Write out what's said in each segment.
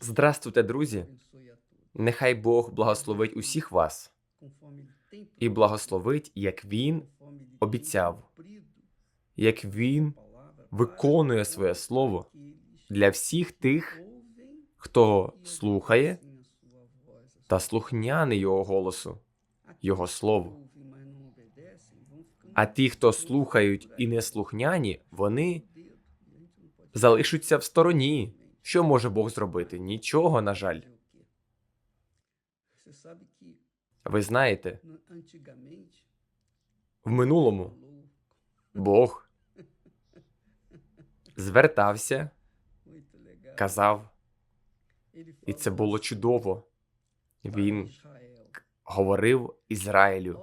Здравствуйте, друзі! Нехай Бог благословить усіх вас і благословить, як Він обіцяв, як Він виконує своє слово для всіх тих, хто слухає та слухняний Його голосу, Його слову. А ті, хто слухають і не слухняні, вони залишаться в стороні. Що може Бог зробити? Нічого, на жаль. Ви знаєте, в минулому Бог звертався, казав, і це було чудово. Він говорив Ізраїлю.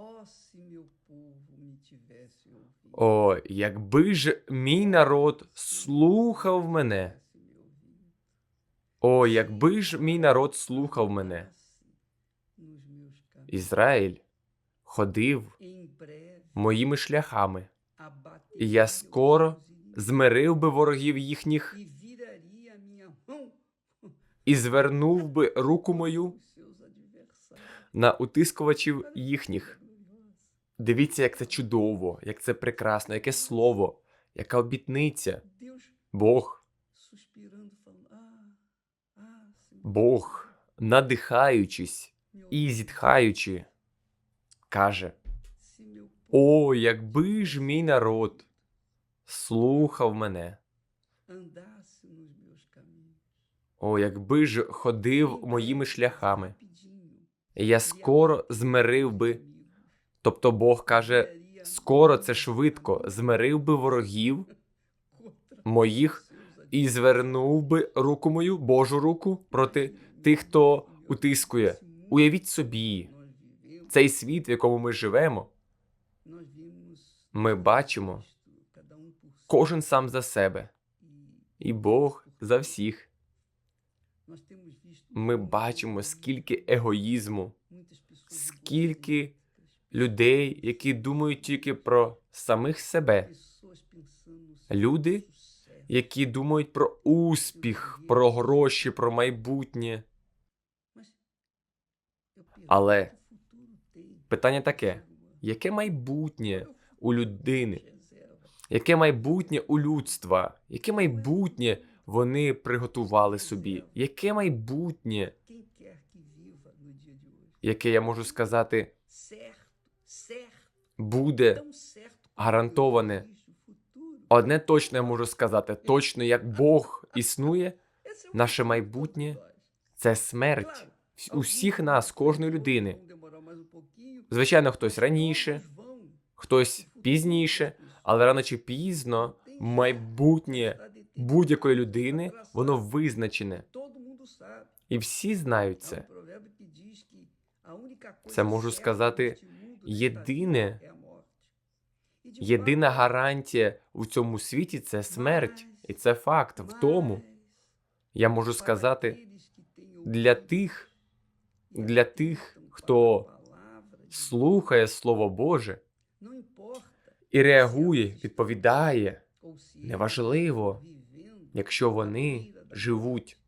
О, якби ж мій народ слухав мене. О, якби ж мій народ слухав мене. Ізраїль ходив моїми шляхами, і я скоро змирив би ворогів їхніх і звернув би руку мою на утискувачів їхніх. Дивіться, як це чудово, як це прекрасно, яке слово, яка обітниця. Бог, Бог, надихаючись і зітхаючи, каже: О, якби ж мій народ слухав мене, о, якби ж ходив моїми шляхами, я скоро змирив би. Тобто Бог каже, скоро це швидко змирив би ворогів моїх і звернув би руку мою, Божу руку, проти тих, хто утискує. Уявіть собі, цей світ, в якому ми живемо, ми бачимо кожен сам за себе, і Бог за всіх. Ми бачимо, скільки егоїзму, скільки людей, які думають тільки про самих себе, люди, які думають про успіх, про гроші, про майбутнє. Але питання таке: яке майбутнє у людини? Яке майбутнє у людства? Яке майбутнє вони приготували собі? Яке майбутнє, яке я можу сказати, буде гарантоване? Одне точно я можу сказати: точно як Бог існує, наше майбутнє це смерть усіх нас, кожної людини. Звичайно, хтось раніше, хтось пізніше, але рано чи пізно майбутнє будь-якої людини воно визначене. І всі знають це. Це можу сказати єдине, єдина гарантія у цьому світі це смерть, і це факт. В тому я можу сказати для тих, для тих, хто слухає Слово Боже і реагує, відповідає. Неважливо, якщо вони живуть.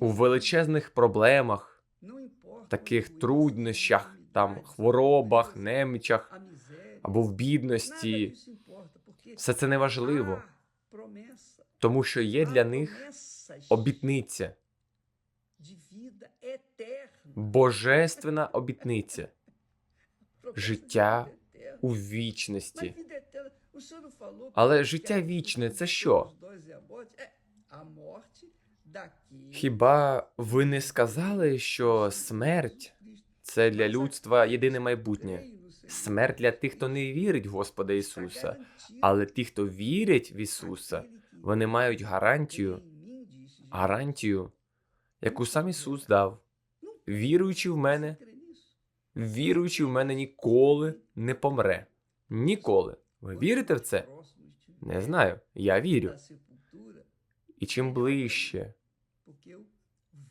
У величезних проблемах, таких труднощах, там хворобах, немічах або в бідності. Все це неважливо, тому що є для них обітниця, божественна обітниця, життя у вічності. Але життя вічне це що? Хіба ви не сказали, що смерть це для людства єдине майбутнє? Смерть для тих, хто не вірить в Господа Ісуса, але ті, хто вірять в Ісуса, вони мають гарантію, гарантію, яку сам Ісус дав. Віруючи в мене, віруючи в мене ніколи не помре. Ніколи. Ви вірите в це? Не знаю. Я вірю. І чим ближче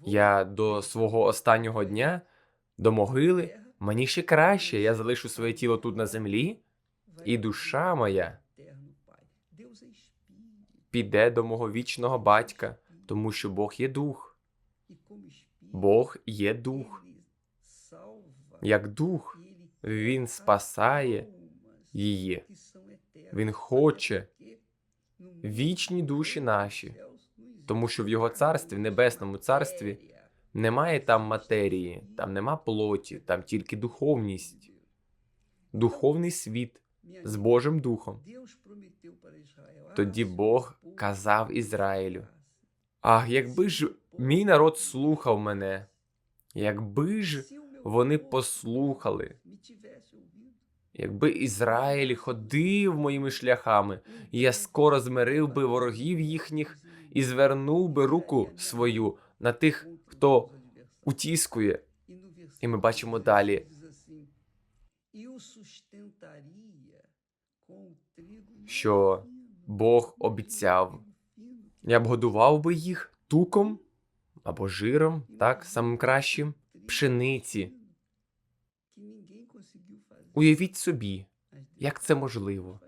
я до свого останнього дня, до могили, мені ще краще. Я залишу своє тіло тут на землі, і душа моя піде до мого вічного батька, тому що Бог є дух. Бог є дух. Як дух, він спасає її. Він хоче вічні душі наші, тому що в його царстві, в небесному царстві, немає там матерії, там нема плоті, там тільки духовність, духовний світ з Божим духом. Тоді Бог казав Ізраїлю. Ах, якби ж мій народ слухав мене, якби ж вони послухали, якби Ізраїль ходив моїми шляхами, я скоро змирив би ворогів їхніх і звернув би руку свою на тих, хто утіскує. І ми бачимо далі. що Бог обіцяв. Я б годував би їх туком або жиром, так, самим кращим, пшениці. Уявіть собі, як це можливо.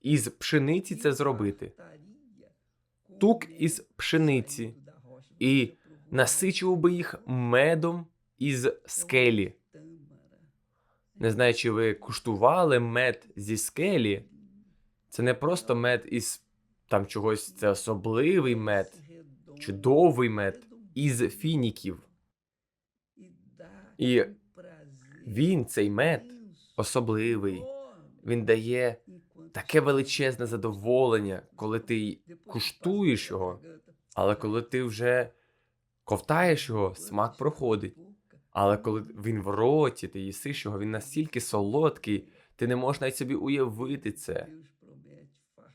Із пшениці це зробити. Тук із пшениці і насичував би їх медом із скелі. Не знаю, чи ви куштували мед зі скелі. Це не просто мед із там чогось, це особливий мед, чудовий мед із фініків. І він, цей мед, особливий. Він дає таке величезне задоволення, коли ти куштуєш його, але коли ти вже ковтаєш його, смак проходить. Але коли він в роті, ти їсиш його, він настільки солодкий, ти не можеш навіть собі уявити це,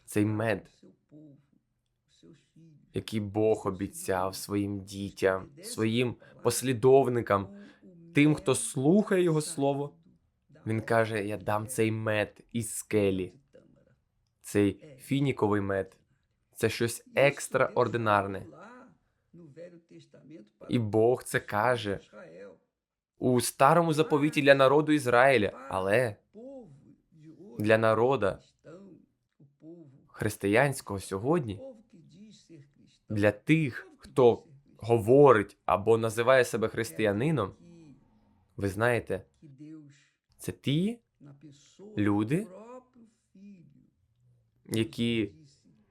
цей мед, який Бог обіцяв своїм дітям, своїм послідовникам, тим, хто слухає його слово. Він каже: Я дам цей мед із скелі, цей фініковий мед. Це щось екстраординарне. І Бог це каже у старому заповіті для народу Ізраїля, але для народа християнського сьогодні, для тих, хто говорить або називає себе християнином, ви знаєте, це ті люди, які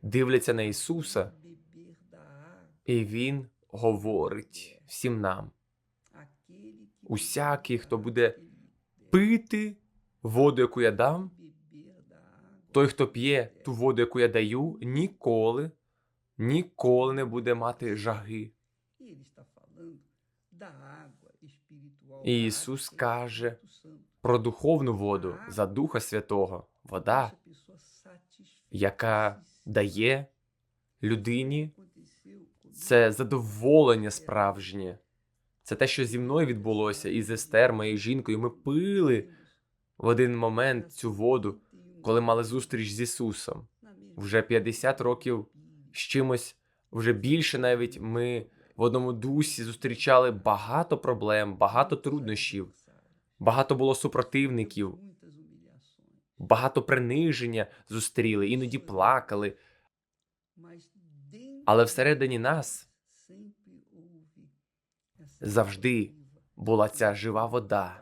дивляться на Ісуса, і Він говорить всім нам. Усякий, хто буде пити воду, яку я дам, той, хто п'є ту воду, яку я даю, ніколи, ніколи не буде мати жаги. І Ісус каже Про духовну воду за Духа Святого, вода, яка дає людині це задоволення справжнє. Це те, що зі мною відбулося, і з Естер, моєю жінкою. Ми пили в один момент цю воду, коли мали зустріч з Ісусом. Вже 50 років з чимось, вже більше навіть ми в одному дусі зустрічали багато проблем, багато труднощів, багато було супротивників, багато приниження зустріли, іноді плакали. Але всередині нас завжди була ця жива вода,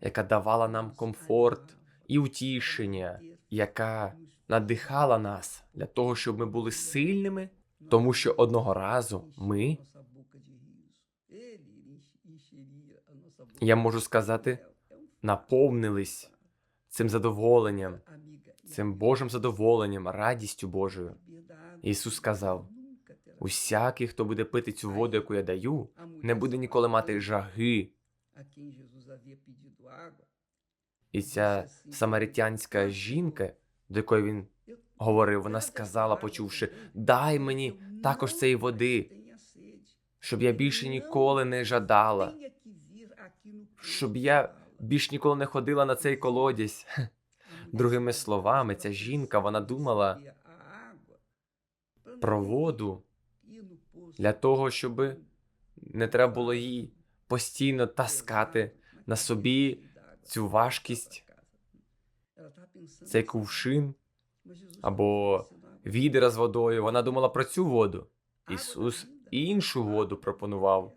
яка давала нам комфорт і утішення, яка надихала нас для того, щоб ми були сильними, тому що одного разу ми, я можу сказати, наповнились цим задоволенням, цим Божим задоволенням, радістю Божою. Ісус сказав: Усякий, хто буде пити цю воду, яку я даю, не буде ніколи мати жаги. І ця самаритянська жінка, до якої він говорив, вона сказала, почувши: Дай мені також цієї води, щоб я більше ніколи не жадала, щоб я більш ніколи не ходила на цей колодязь. Другими словами, ця жінка вона думала про воду для того, щоб не треба було їй постійно таскати на собі цю важкість, цей кувшин. або відра з водою. Вона думала про цю воду. Ісус іншу воду пропонував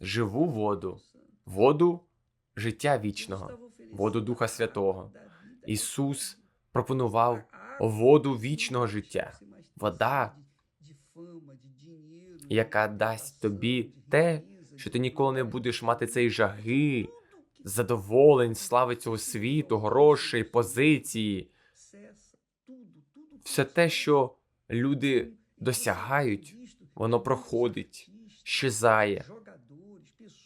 живу воду, воду життя вічного, воду Духа Святого. Ісус пропонував воду вічного життя, вода, яка дасть тобі те, що ти ніколи не будеш мати цієї жаги, задоволень, слави цього світу, грошей, позиції, все те, що люди досягають, воно проходить, щезає.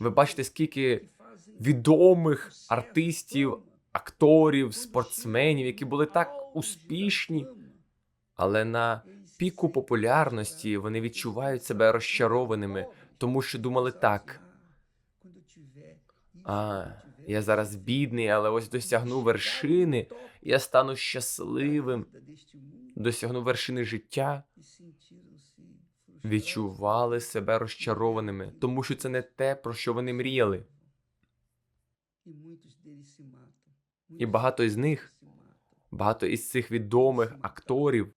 Ви бачите, скільки відомих артистів, акторів, спортсменів, які були так успішні, але на піку популярності вони відчувають себе розчарованими, тому що думали так. А, я зараз бідний, але ось досягну вершини, я стану щасливим, досягну вершини життя, відчували себе розчарованими, тому що це не те, про що вони мріяли. І багато із них, Багато із цих відомих акторів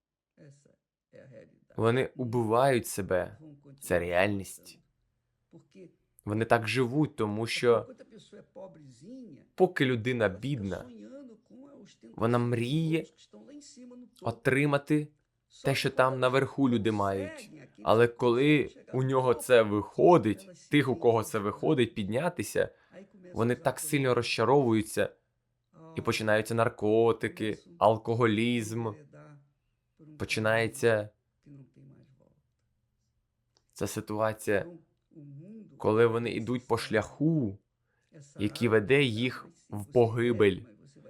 вони убивають себе. Це реальність. Вони так живуть, тому що поки людина бідна, вона мріє отримати те, що там наверху люди мають. Але коли у нього це виходить, тих, у кого це виходить, піднятися, вони так сильно розчаровуються, і починаються наркотики, алкоголізм, починається ця ситуація, коли вони йдуть по шляху, який веде їх в погибель.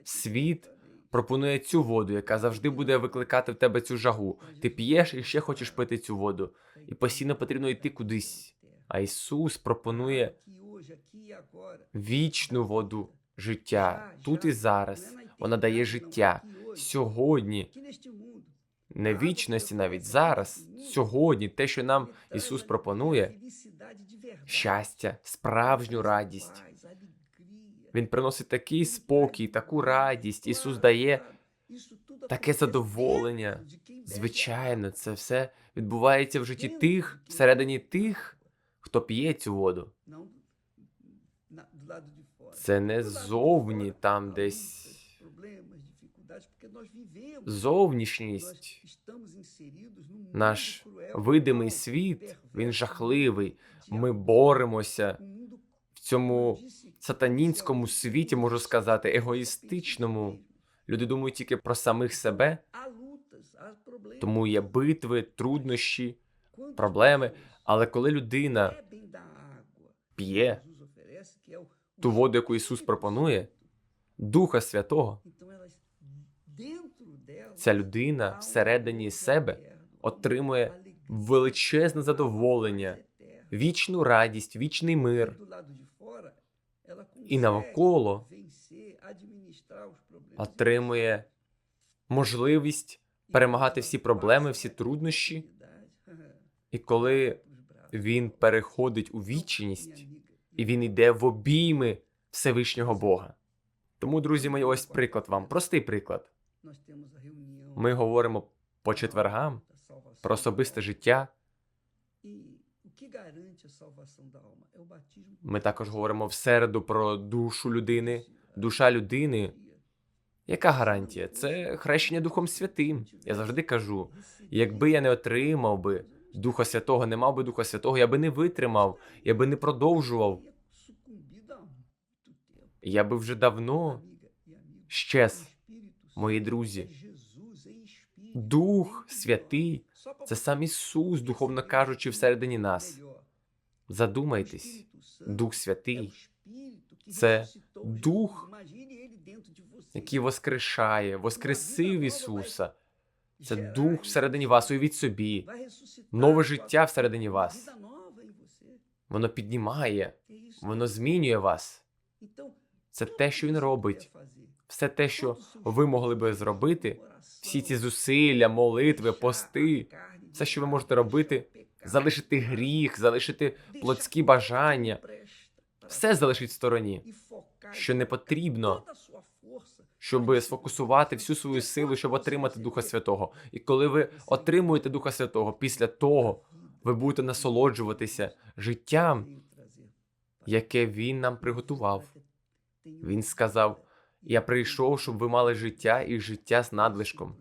Світ пропонує цю воду, яка завжди буде викликати в тебе цю жагу. Ти п'єш і ще хочеш пити цю воду, і постійно потрібно йти кудись. А Ісус пропонує вічну воду життя. Тут і зараз. Вона дає життя. сьогодні, не вічності, навіть зараз, сьогодні, те, що нам Ісус пропонує, щастя, справжню радість. Він приносить такий спокій, таку радість. Ісус дає таке задоволення. Звичайно, це все відбувається в житті тих, всередині тих, хто п'є цю воду. Це не зовні, там десь зовнішність. Наш видимий світ, він жахливий. Ми боремося в цьому сатанінському світі, можу сказати, егоїстичному. Люди думають тільки про самих себе, тому є битви, труднощі, проблеми. Але коли людина п'є ту воду, яку Ісус пропонує, Духа Святого, ця людина всередині себе отримує величезне задоволення, вічну радість, вічний мир. і навколо отримує можливість перемагати всі проблеми, всі труднощі. І коли він переходить у вічність, і він йде в обійми Всевишнього Бога. Тому, друзі мої, ось приклад вам, простий приклад. Ми говоримо по четвергам про особисте життя. Ми також говоримо в середу про душу людини. Душа людини. Яка гарантія? Це хрещення Духом Святим. Я завжди кажу: якби я не отримав би Духа Святого, не мав би Духа Святого, я би не витримав, я би не продовжував. Я би вже давно щез, мої друзі. Дух Святий це сам Ісус, духовно кажучи, всередині нас. Задумайтесь, Дух Святий це Дух, який воскрешає, воскресив Ісуса. Це Дух всередині вас, уявіть собі, нове життя всередині вас. Воно піднімає, воно змінює вас. Це те, що він робить. Все те, що ви могли би зробити, всі ці зусилля, молитви, пости, все, що ви можете робити, залишити гріх, залишити плотські бажання, все залишить в стороні, що не потрібно щоб сфокусувати всю свою силу, щоб отримати Духа Святого. І коли ви отримуєте Духа Святого, після того ви будете насолоджуватися життям, яке Він нам приготував. Він сказав: Я прийшов, щоб ви мали життя і життя з надлишком.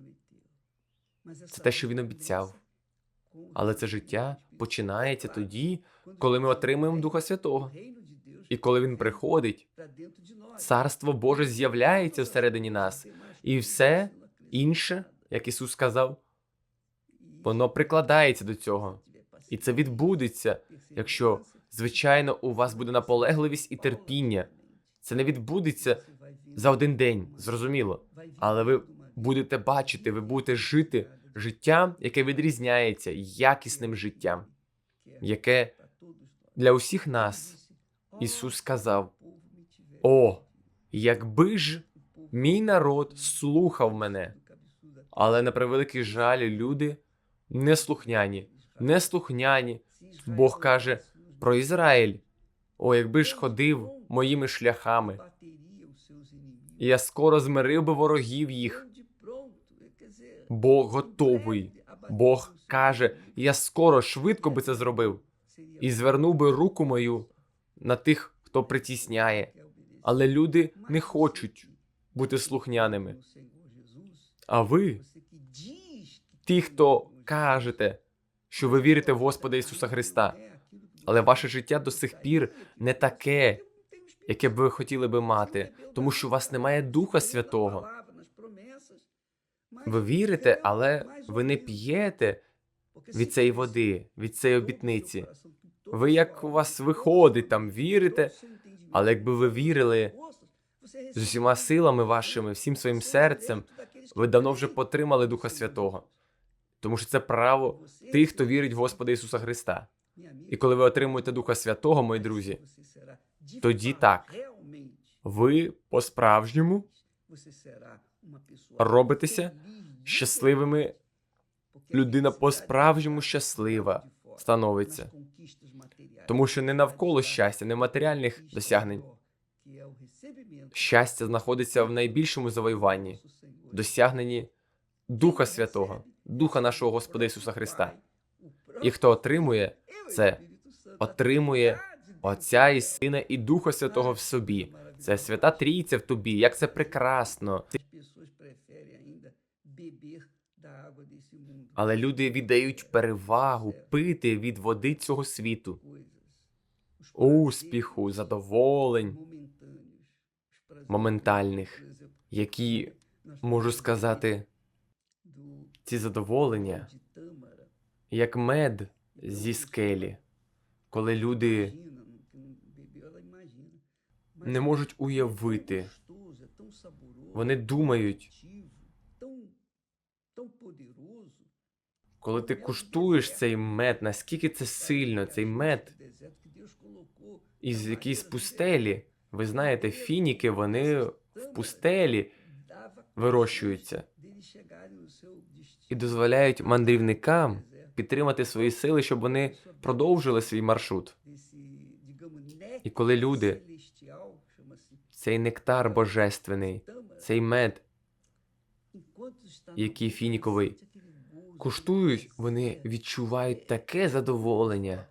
Це те, що він обіцяв. Але це життя починається тоді, коли ми отримуємо Духа Святого. І коли він приходить, Царство Боже з'являється всередині нас, і все інше, як Ісус сказав, воно прикладається до цього. І це відбудеться, якщо, звичайно, у вас буде наполегливість і терпіння. Це не відбудеться за один день, зрозуміло. Але ви будете бачити, ви будете жити життям, яке відрізняється якісним життям, яке для усіх нас Ісус сказав: О, якби ж мій народ слухав мене, але на превеликий жаль, люди неслухняні, неслухняні. Бог каже про Ізраїль. О, якби ж ходив моїми шляхами, я скоро змирив би ворогів їх. Бог готовий. Бог каже, я скоро швидко би це зробив і звернув би руку мою на тих, хто притісняє. Але люди не хочуть бути слухняними. А ви, ті, хто кажете, що ви вірите в Господа Ісуса Христа, але ваше життя до сих пір не таке, яке б ви хотіли би мати, тому що у вас немає Духа Святого. Ви вірите, але ви не п'єте від цієї води, від цієї обітниці. Ви як у вас виходить, там вірите, але якби ви вірили з усіма силами вашими, всім своїм серцем, ви давно вже потримали Духа Святого. Тому що це право тих, хто вірить в Господа Ісуса Христа. І коли ви отримуєте Духа Святого, мої друзі, тоді так. ви по-справжньому робитеся щасливими. Людина по-справжньому щаслива становиться. Тому що не навколо щастя, не матеріальних досягнень. Щастя знаходиться в найбільшому завоюванні, досягненні Духа Святого, Духа нашого Господа Ісуса Христа. І хто отримує це, отримує Отця і Сина і Духа Святого в собі. Це свята трійця в тобі. Як це прекрасно. Але люди віддають перевагу пити від води цього світу, успіху, задоволень моментальних, які можу сказати, ці задоволення, як мед зі скелі, коли люди не можуть уявити. Вони думають, коли ти куштуєш цей мед, наскільки це сильно, цей мед із якоїсь пустелі. Ви знаєте, фініки, вони в пустелі вирощуються і дозволяють мандрівникам підтримати свої сили, щоб вони продовжили свій маршрут. І коли люди, цей нектар божественний, цей мед, який фініковий, куштують, вони відчувають таке задоволення.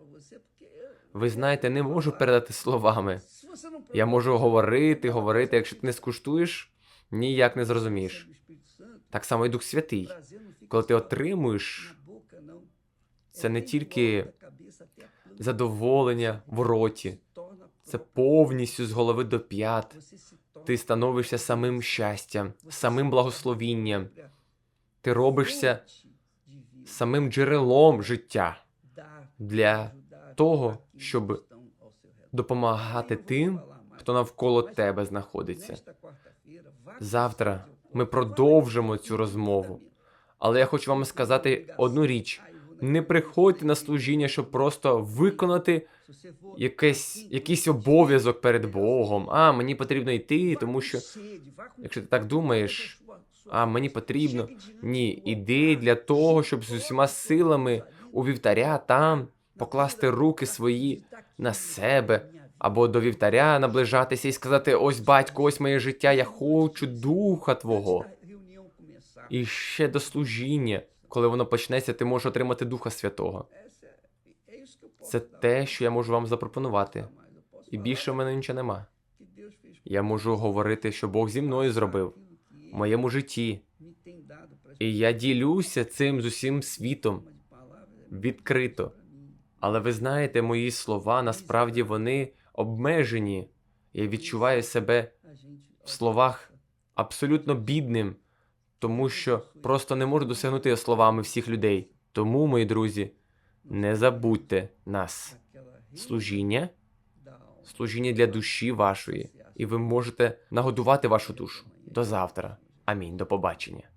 Ви знаєте, не можу передати словами. Я можу говорити, говорити. Якщо ти не скуштуєш, ніяк не зрозумієш. Так само і Дух Святий. Коли ти отримуєш, це не тільки задоволення в роті, це повністю з голови до п'ят. Ти становишся самим щастям, самим благословінням. Ти робишся самим джерелом життя для того, щоб допомагати тим, хто навколо тебе знаходиться. Завтра ми продовжимо цю розмову. Але я хочу вам сказати одну річ: не приходьте на служіння, щоб просто виконати якийсь, якийсь обов'язок перед Богом. А мені потрібно йти, тому що якщо ти так думаєш, а мені потрібно. Ні, іди для того, щоб з усіма силами у вівтаря там покласти руки свої на себе або до вівтаря наближатися і сказати: ось батько, ось моє життя, я хочу духа Твого. І ще до служіння, коли воно почнеться, ти можеш отримати Духа Святого. Це те, що я можу вам запропонувати. І більше в мене нічого нема. Я можу говорити, що Бог зі мною зробив в моєму житті. І я ділюся цим з усім світом відкрито. Але ви знаєте, мої слова насправді вони обмежені. Я відчуваю себе в словах абсолютно бідним, тому що просто не можу досягнути словами всіх людей. Тому, мої друзі, не забудьте нас. Служіння, служіння для душі вашої, і ви можете нагодувати вашу душу. До завтра. Амінь. До побачення.